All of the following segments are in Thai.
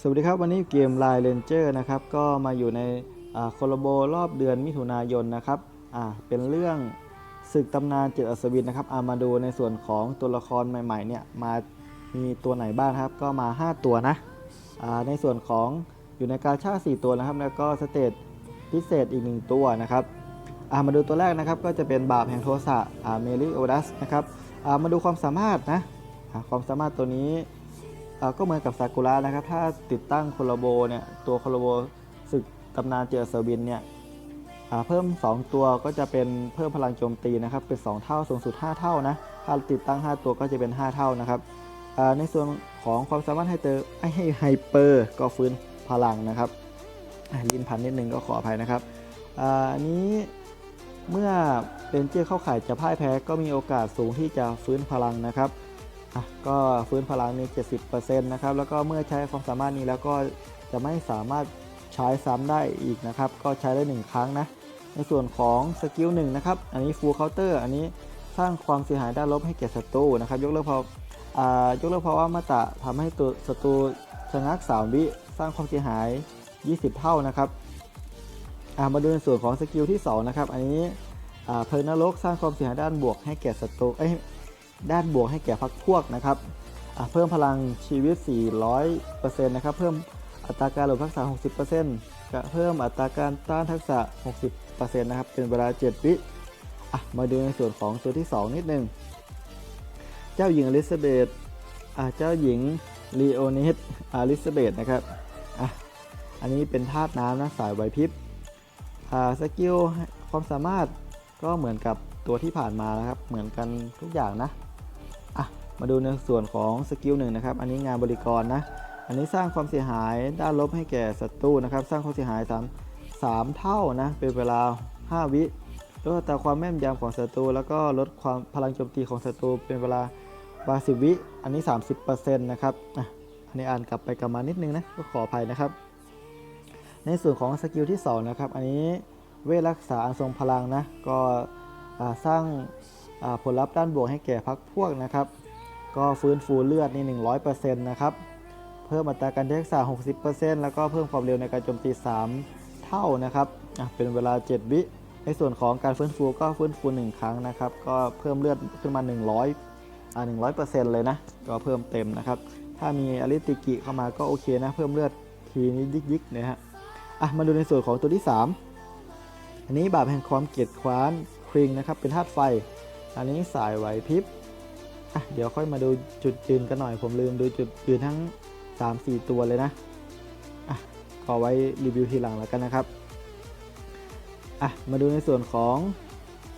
สวัสดีครับ วันนี้เกม Line Ranger นะครับ ก็มาอยู่ในโคโลโบรอบเดือนมิถุนายนนะครับอ่าเป็นเรื่องศึกตำนานเจ็ดอัศวินนะครับอามาดูในส่วนของตัวละครใหม่ๆเนี่ยมามีตัวไหนบ้างครับ ก็มา 5 ตัวนะอ่าในส่วนของอยู่ในกาชา4ตัวนะครับ แล้วก็สเตตพิเศษอีก 1 ตัวนะครับามาดูตัวแรกนะครับก็จะเป็นบาปแห่งโทสะเมลิโอดัสนะครับามาดูความสามารถนะความสามารถตัวนี้ ก็เหมือนกับซากุระนะครับ ถ้าติดตั้งโคโลโบเนี่ยตัวโคโลโบศึกตำนานเจอเซอร์บินเนี่ยเพิ่ม 2 ตัวก็จะเป็นเพิ่มพลังโจมตีนะครับเป็น 2 เท่าสูงสุด 5 เท่านะถ้าติดตั้ง 5 ตัวก็จะเป็น 5 เท่านะครับในส่วนของความสามารถให้เตอร์ให้ไฮเปอร์ก็ฟื้นพลังนะครับลินพันนิดนึงก็ขออภัยนะครับอันนี้เมื่อเป็นเจ้าเข้าข่ายจะพ่ายแพ้ก็มีโอกาสสูงที่จะฟื้นพลังนะครับ อะก็ฟื้นพลังนี้70%นะครับ แล้วก็เมื่อใช้ความสามารถนี้แล้วก็จะไม่สามารถใช้ซ้ำได้อีกนะครับ ก็ใช้ได้ 1 ครั้งนะ ในส่วนของสกิลหนึ่งนะครับ อันนี้ full counter อันนี้สร้างความเสียหายด้านลบให้แก่ศัตรูนะครับ ยกเลิกพอ่ายกเลิกเพราะว่ามาตะทำให้ตัวศัตรูชะงัก3วิสร้างความเสียหาย 20 เท่านะครับอ่ามาดูในส่วนของสกิลที่2นะครับ อันนี้อ่าเพลนรกสร้างความเสียหายด้านบวกให้แก่ศัตรูเอ้ย ด้านบวกให้แก่พักพวกนะครับเพิ่มพลังชีวิต 400%นะครับ เพิ่มอัตราการหลบทักษะ 60%เพิ่มอัตราการต้านทักษะ 60%นะครับ เป็นเวลา 7 วิอะมาดูในส่วนของตัวที่ 2 นิดนึง เจ้าหญิงอลิซาเบธอะเจ้าหญิงลีโอนิสอลิซาเบธนะครับอะอันนี้เป็นธาตุน้ำนะสายไหวพริบอ่าสกิลความสามารถก็เหมือนกับตัวที่ผ่านมานะครับ เหมือนกันทุกอย่างนะ มาดูในส่วนของสกิลหนึ่งนะครับ อันนี้งานบริกรนะ อันนี้สร้างความเสียหายด้านลบให้แก่ศัตรูนะครับ สร้างความเสียหาย3 3เท่านะ เป็นเวลา 5 วิลดอัตราความแม่นยำของศัตรูแล้วก็ลดความพลังโจมตีของศัตรูเป็นเวลา80วิอันนี้ 30%นะครับอะอันนี้อ่านกลับไปกลับมานิดนึงนะก็ขออภัยนะครับ ในส่วนของสกิลที่2นะครับ อันนี้เวทรักษาอันทรงพลังนะ ก็สร้างผลลัพธ์ด้านบวกให้แก่พักพวกนะครับ ก็ฟื้นฟูเลือดนี่100%นะครับ เพิ่มอัตราการทักษะ60%แล้วก็เพิ่มความเร็วในการโจมตี 3 เท่านะครับ เป็นเวลา 7 วิ ในส่วนของการฟื้นฟูก็ฟื้นฟู 1 ครั้งนะครับ ก็เพิ่มเลือดขึ้นมา 100อ่า100%เลยนะ ก็เพิ่มเต็มนะครับ ถ้ามีอริติกิเข้ามาก็โอเคนะ เพิ่มเลือดทีนี้ยิกๆนะฮะ อะ มาดูในส่วนของตัวที่ 3 อันนี้บาปแห่งความเกียจคร้านคริงนะครับ เป็นธาตุไฟ อันนี้สายไหวพริบ อะเดี๋ยวค่อยมาดูจุดยืนกันหน่อยผมลืมดูจุดยืนทั้ง 3-4 ตัวเลยนะอะขอไว้รีวิวทีหลังแล้วกันนะครับอะมาดูในส่วนของ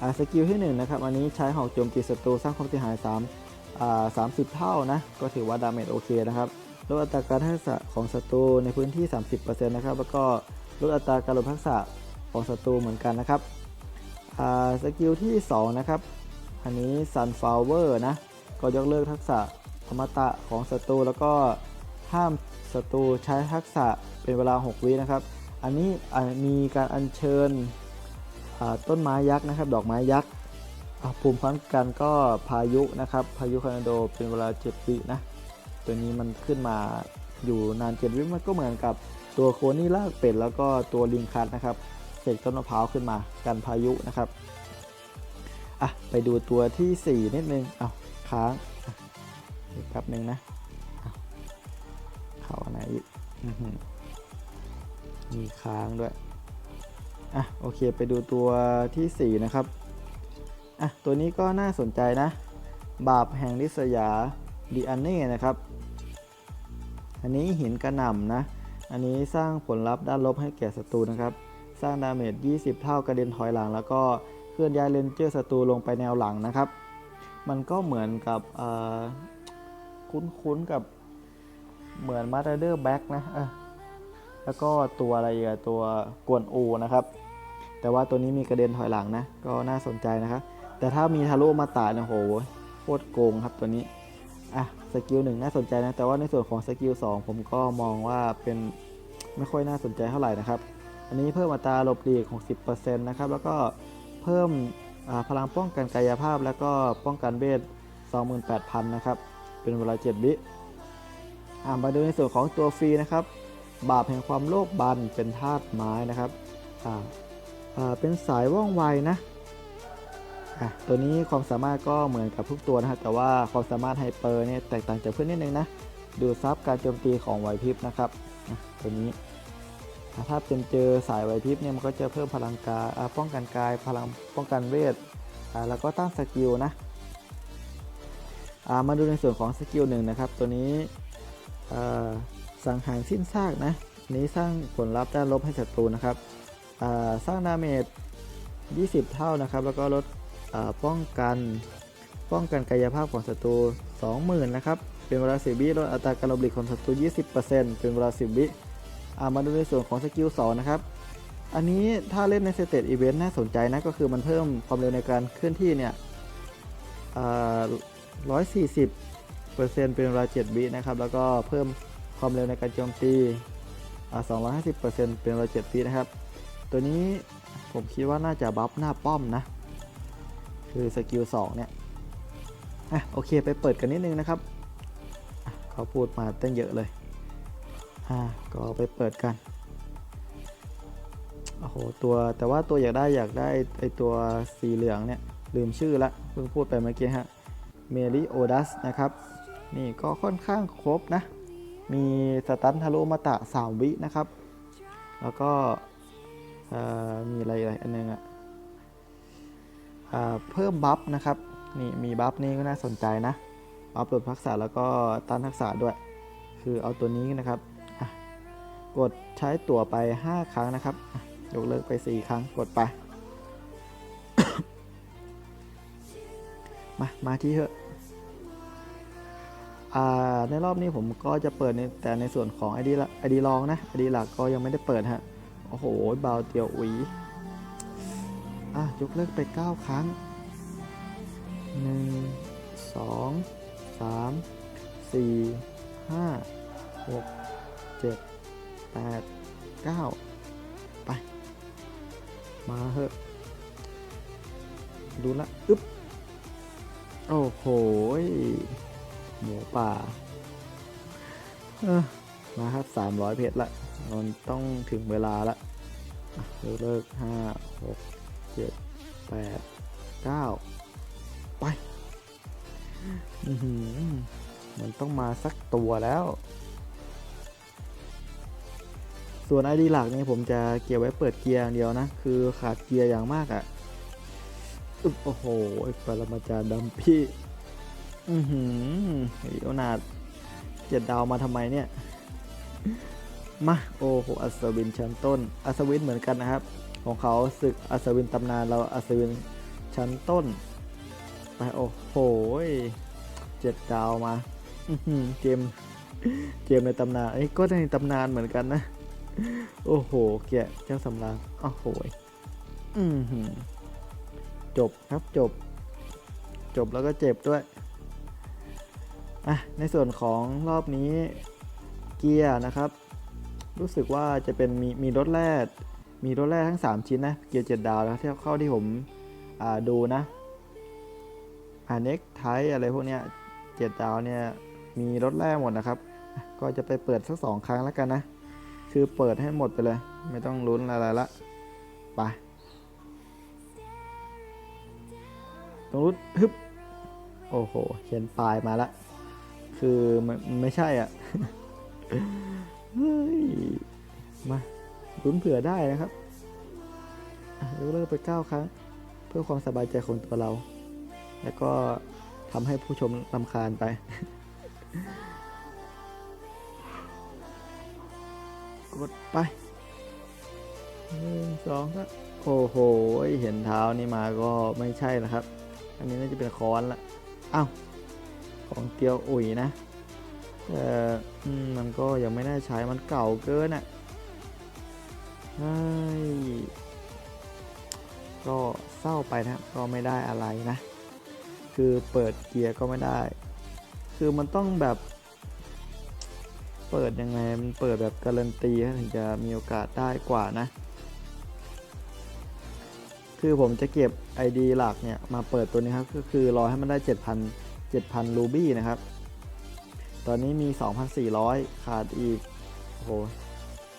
อ่าสกิลที่1นะครับอันนี้ใช้หอกโจมตีศัตรูสร้างความเสียหาย3อ่า30 เท่านะ ก็ถือว่าดาเมจโอเคนะครับลดอัตราการทักษะของศัตรูในพื้นที่ 30%นะครับแล้วก็ลดอัตราการลดทักษะของศัตรูเหมือนกันนะครับอ่าสกิลที่ 2 นะครับ อันนี้ Sunflower นะ ก็ยกเลิกทักษะอมตะของศัตรูแล้วก็ห้ามศัตรูใช้ทักษะเป็นเวลา 6 วินะครับ อันนี้มีการอัญเชิญต้นไม้ยักษ์นะครับ ดอกไม้ยักษ์ภูมิคุ้มกันก็พายุนะครับ พายุคอร์นาโดเป็นเวลา 7 วินะ ตัวนี้มันขึ้นมาอยู่นานเจ็ดวิมันก็เหมือนกับตัวโคนี่ลากเป็ดแล้วก็ตัวลิงคัทนะครับเสกต้นมะพร้าวขึ้นมากันพายุนะครับอะไปดูตัวที่ 4 นิดนึงเอา ค้างอะเดี๋ยวแป๊บนึงนะเข้าไหนอีกมีค้างด้วยอะโอเคไปดูตัวทีสี่ 4 นะครับอะตัวนี้ก็น่าสนใจนะ บาปแห่งลิษยาดีอันเน่นะครับ อันนี้หินกระหน่ำนะ อันนี้สร้างผลลัพธ์ด้านลบให้แก่ศัตรูนะครับ สร้างดาเมจ 20 เท่ากระเด็นถอยหลัง แล้วก็เคลื่อนย้ายเลนเจอร์ศัตรูลงไปแนวหลังนะครับ มันก็เหมือนกับคุ้นๆกับเหมือนมา r เดอร์แบ็กนะแล้วก็ตัวอะไรอะตัวกวนอูนะครับ แต่ว่าตัวนี้มีกระเด็นถอยหลังนะ ก็น่าสนใจนะครับ แต่ถ้ามีทารุมาตาเนี่ยโหโคตรโกงครับตัวนี้ อะสกิลหนึ่งน่าสนใจนะ แต่ว่าในส่วนของสกิล2ผมก็มองว่าเป็นไม่ค่อยน่าสนใจเท่าไหร่นะครับ อันนี้เพิ่มอัตราหลบหลีก 60%นะครับ แล้วก็เพิ่ม พลังป้องกันกายภาพแล้วก็ป้องกันเวท 28,000 นะครับ เป็นเวลา 7 วิอ่ามาดูในส่วนของตัวฟรีนะครับ บาปแห่งความโลภบันเป็นธาตุไม้นะครับอ่าอ่าเป็นสายว่องไวนะอะตัวนี้ความสามารถก็เหมือนกับทุกตัวนะครับแต่ว่าความสามารถไฮเปอร์เนี่ยแตกต่างจากเพื่อนนิดนึงนะ ดูซับการโจมตีของไหวพริบนะครับตัวนี้ ถ้าเป็นเจอสายไหวพริบเนี่ยมันก็จะเพิ่มพลังกายป้องกันกายพลังป้องกันเวทแล้วก็ตั้งสกิลนะมาดูในส่วนของสกิลหนึ่งนะครับ ตัวนี้สังหารสิ้นซากนะนี้สร้างผลลัพธ์ด้านลบให้ศัตรูนะครับสร้างดาเมจ 20 เท่านะครับ แล้วก็ลดป้องกันป้องกันกายภาพของศัตรู 20,000 นะครับ เป็นเวลา 10 วิลดอัตราการหลบหลีกของศัตรู 20%เป็นเวลา 10 วิ มาดูในส่วนของสกิล2นะครับ อันนี้ถ้าเล่นในสเตตอีเวนต์น่าสนใจนะ ก็คือมันเพิ่มความเร็วในการเคลื่อนที่เนี่ยอ่า140เซ็นต์เป็นเวลา7วินะครับ แล้วก็เพิ่มความเร็วในการโจมตีอ่า250เป็นเวลา7วินะครับ ตัวนี้ผมคิดว่าน่าจะบัฟหน้าป้อมนะ คือสกิล2เนี่ยอะโอเคไปเปิดกันนิดนึงนะครับ เขาพูดมาตั้งเยอะเลย อ่าก็ไปเปิดกันโอ้โหตัวแต่ว่าตัวอยากได้อยากได้ไอตัวสีเหลืองเนี่ย ลืมชื่อละเพิ่งพูดไปเมื่อกี้ฮะเมริโอดัสนะครับ นี่ก็ค่อนข้างครบนะ มีสตันทารุมาตะ3วินะครับ แล้วก็มีอะไรอีกอันนึงอะอ่าเพิ่มบัฟนะครับ นี่มีบัฟนี่ก็น่าสนใจนะ บัฟลดทักษะแล้วก็ต้านทักษะด้วย คือเอาตัวนี้นะครับ กดใช้ตั๋วไป 5 ครั้งนะครับ ยกเลิกไป 4 ครั้งกดไป มา มาที่เถอะในรอบนี้ผมก็จะเปิดในแต่ในส่วนของ ID ละ ID รองนะ ID หลักก็ยังไม่ได้เปิดฮะ โอ้โหเบาเตียวอุ๋ยอะยกเลิกไป 9 ครั้ง 1 2 3 4 5 6 7 8 9ไป มาเหอะ ดูละอึ๊บ โอ้โห หมูป่าเออมาครับ300เพชรละมันต้องถึงเวลาละอะยกเลิก5 6เจ็ดแปดเก้าไป มันต้องมาสักตัวแล้ว ส่วนไอดีหลักนี่ผมจะเก็บไว้เปิดเกียร์อย่างเดียวนะ คือขาดเกียร์อย่างมากอะ่ะโอ้โหปรมาจารย์ดัมพี่ อือหือเดี๋ยวนาดเจ็ดดาวมาทำไมเนี่ย มาโอ้โหอัศวินชั้นต้น อัศวินเหมือนกันนะครับ ของเขาศึกอัศวินตำนานเราอัศวินชั้นต้น ไปโอ้โหเจ็ดดาวมาเกมเกมในตำนานไอ้ยก็ในตำนานเหมือนกันนะ โอ้โหแกะเจ้าสำราญโอ้โหอือหือจบครับจบ จบแล้วก็เจ็บด้วยอะในส่วนของรอบนี้เกียร์นะครับ รู้สึกว่าจะเป็นมีมีรถแร่มีรถแร่ทั้ง 3 ชิ้นนะ เกียร์เจ็ดดาวนะที่เข้าที่ผมอ่าดูนะอ่าเน็กไทอะไรพวกเนี้ยเจ็ดดาวเนี่ยมีรถแร่หมดนะครับ ก็จะไปเปิดสักสองครั้งแล้วกันนะ คือเปิดให้หมดไปเลย ไม่ต้องลุ้นอะไรละไปตรงรุดฮึบโอ้โหเห็นปลายมาละ คือมันไม่ใช่อะเฮ้ยมาลุ้นเผื่อได้นะครับยกเลิกไป9ครั้ง เพื่อความสบายใจของตัวเรา แล้วก็ทำให้ผู้ชมลำคาญไป กดไปหนึ่งสองครับโอ้โห เห็นเท้านี่มาก็ไม่ใช่นะครับ อันนี้น่าจะเป็นค้อนละอ้าวของเตียวอุ๋ยนะแต่อืมมันก็ยังไม่น่าใช้มันเก่าเกินอะเฮ้ยก็เศร้าไปนะก็ไม่ได้อะไรนะ คือเปิดเกียร์ก็ไม่ได้ คือมันต้องแบบ เปิดยังไง มันเปิดแบบการันตีถึงจะมีโอกาสได้กว่านะ คือผมจะเก็บ ID หลักเนี่ย มาเปิดตัวนี้ครับ ก็คือรอให้มันได้ 7,000 7,000รูบี้นะครับ ตอนนี้มี 2,400 ขาดอีก โอ้โห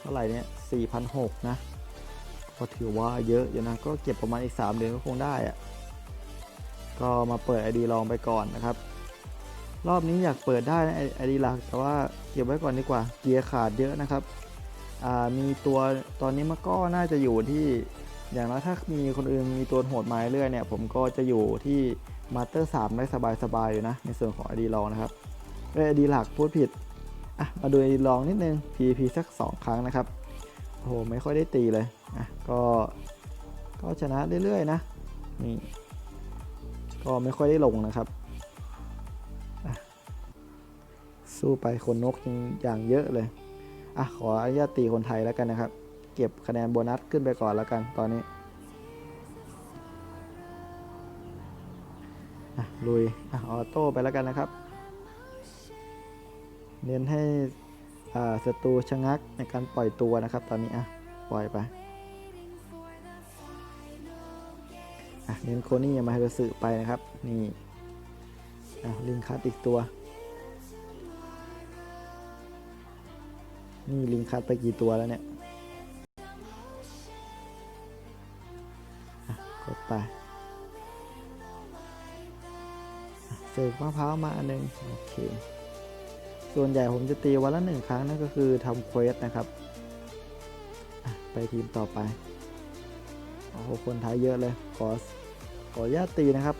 เท่าไหร่เนี่ย4,600 นะ ก็ถือว่าเยอะอยู่นะ ก็เก็บประมาณอีก 3 เดือนก็คงได้อะก็มาเปิด ID ลองไปก่อนนะครับ รอบนี้อยากเปิดได้นะไอดีหลักแต่ว่าเก็บไว้ก่อนดีกว่า เกียร์ขาดเยอะนะครับมีตัวตอนนี้มันก็น่าจะอยู่ที่อย่างน้อยถ้ามีคนอื่นมีตัวโหดไม้เรื่อยเนี่ย ผมก็จะอยู่ที่มาสเตอร์3ได้สบายๆอยู่นะ ในส่วนของ ID ลองนะครับเอ้ย ID หลักพูดผิดอะมาดู ID ลองนิดนึง PVP สัก 2 ครั้งนะครับโอ้โหไม่ค่อยได้ตีเลยอะก็ก็ชนะเรื่อยๆนะนี่ก็ไม่ค่อยได้ลงนะครับ สู้ไปคนนกยังอย่างเยอะเลย อะ ขออนุญาตตีคนไทยแล้วกันนะครับ เก็บคะแนนโบนัสขึ้นไปก่อนแล้วกันตอนนี้อะลุยอะออโต้ไปแล้วกันนะครับ เน้นให้อ่าศัตรูชะงักในการปล่อยตัวนะครับ ตอนนี้อะปล่อยไปเน้นโคนี่มาให้สึไปนะครับ นี่อะลิงคัดอีกตัว นี่ลิงคัดไปกี่ตัวแล้วเนี่ยกดไปเสกมะพร้าวมาอันหนึงโอเค ส่วนใหญ่ผมจะตีวันละหนึ่งครั้งนั่นก็คือทำเควสนะครับ ไปทีมต่อไป โอ้โห คนไทยเยอะเลย ขอขออญาตตีนะครับ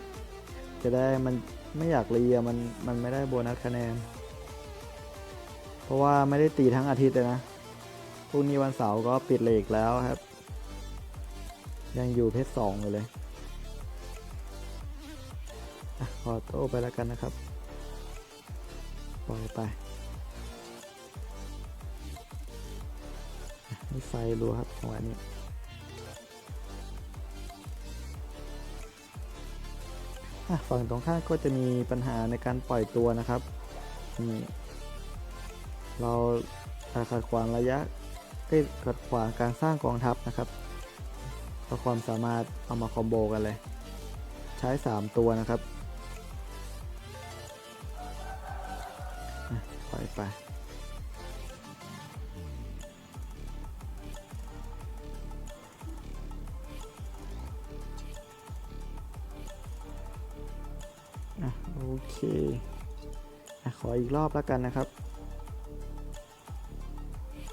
จะได้มันไม่อยากเรียมัน มันไม่ได้โบนัสคะแนน เพราะว่าไม่ได้ตีทั้งอาทิตย์เลยนะพรุ่งนี้วันเสาร์ก็ปิดเลกแล้วครับ ยังอยู่เพชรสองอยู่เลยอะขอโต้ไปแล้วกันนะครับ ปล่อยไปนี่ไฟรัวครับจังหวะนี้อะฝั่งตรงข้ามก็จะมีปัญหาในการปล่อยตัวนะครับนี่ เราขัดขวางระยะเอ้ขัดขวางการสร้างกองทัพนะครับเพราความสามารถเอามาคอมโบกันเลย ใช้ 3 ตัวนะครับปล่อยไปโอเคอขออีกรอบแล้วกันนะครับ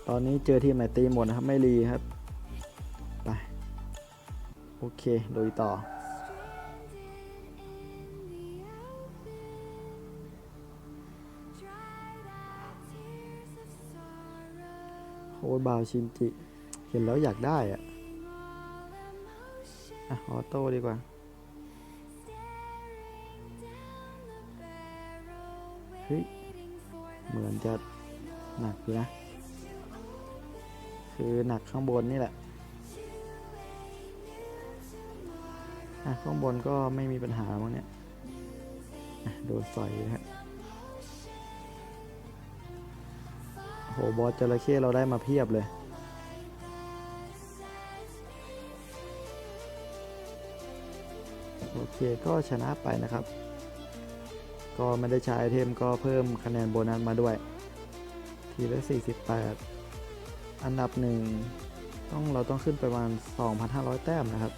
ตอนนี้เจอทีมไหนตีหมดนะครับ ไม่รีครับ ไป โอเคลุยต่อ โอ้บาวชินจิ เห็นแล้วอยากได้อะอะ ออโต้ดีกว่าเฮ้ยเหมือนจะหนักอยู่นะ คือหนักข้างบนนี่แหละอะข้างบนก็ไม่มีปัญหามั้งเนี่ยโดนใสอยนะครับโอ้โหบอสจระเข้เราได้มาเพียบเลยโอเคก็ชนะไปนะครับ ก็ไม่ได้ใช้ไอเทมก็เพิ่มคะแนนโบนัสมาด้วย ทีละ 48 อันดับหนึ่งต้องเราต้องขึ้นไปประมาณ 2,500 แต้มนะครับ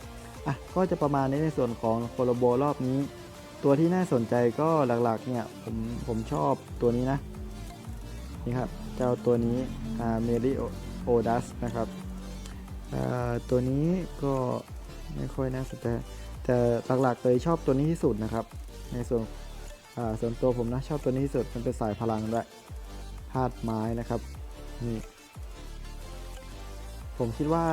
อะก็จะประมาณนี้ในส่วนของโคโลโบรอบนี้ ตัวที่น่าสนใจก็หลักๆเนี่ยผมผมชอบตัวนี้นะนี่ครับเจ้าตัวนี้อ่าเมริโอดัสนะครับอ่าตัวนี้ก็ไม่ค่อยน่าสนใจแต่หลักๆเลยชอบตัวนี้ที่สุดนะครับ ในส่วนอ่าส่วนตัวผมนะชอบตัวนี้ที่สุดมันเป็นสายพลังด้วยธาตุไม้นะครับนี่ ผมคิดว่า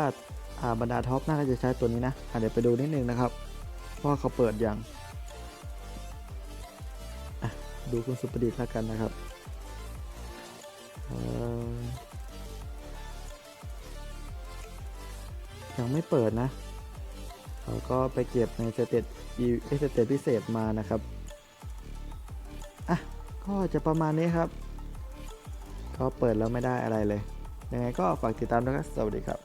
บรรดาท็อปน่าจะใช้ตัวนี้นะเดี๋ยวไปดูนิดนึงนะครับว่าเขาเปิดยังดูคุณสุประดิษฐ์แล้วกันนะครับยังไม่เปิดนะเราก็ไปเก็บในสเตตสเตตพิเศษมานะครับอะก็จะประมาณนี้ครับ ก็เปิดแล้วไม่ได้อะไรเลย ยังไงก็ฝากติดตามด้วยครับ สวัสดีครับ